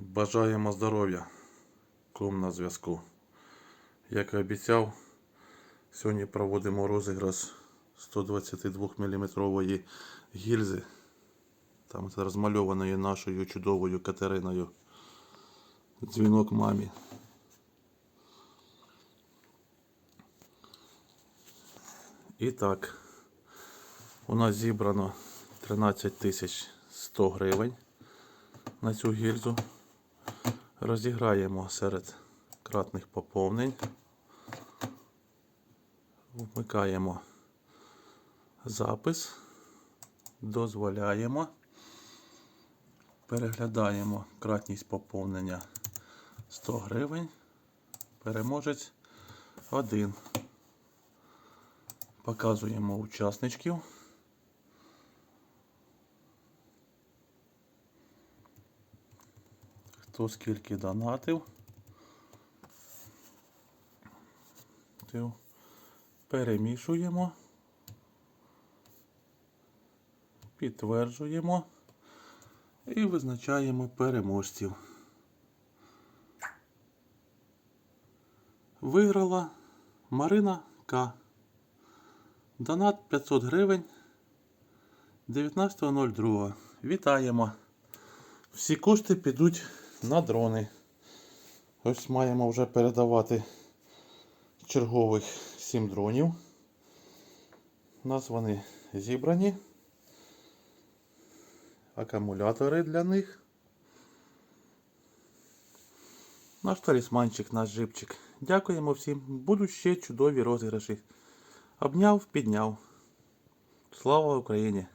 Бажаємо здоров'я. Ком на зв'язку. Як і обіцяв, сьогодні проводимо розіграш 122 мм гільзи. Там це розмальованої нашою чудовою Катериною. Дзвінок мамі. І так, у нас зібрано 13 100 гривень на цю гільзу. Розіграємо серед кратних поповнень. Вмикаємо запис, дозволяємо, переглядаємо кратність поповнення 100 гривень, переможець 1. Показуємо учасничків. Хто скільки донатив. Перемішуємо. Підтверджуємо і визначаємо переможців. Виграла Марина К. Донат 500 гривень 19.02. Вітаємо! Всі кошти підуть на дрони. Ось маємо вже передавати чергових 7 дронів. У нас вони зібрані. Акумулятори для них. Наш талісманчик, наш жипчик. Дякуємо всім. Будуть ще чудові розіграші. Обняв, підняв. Слава Україні!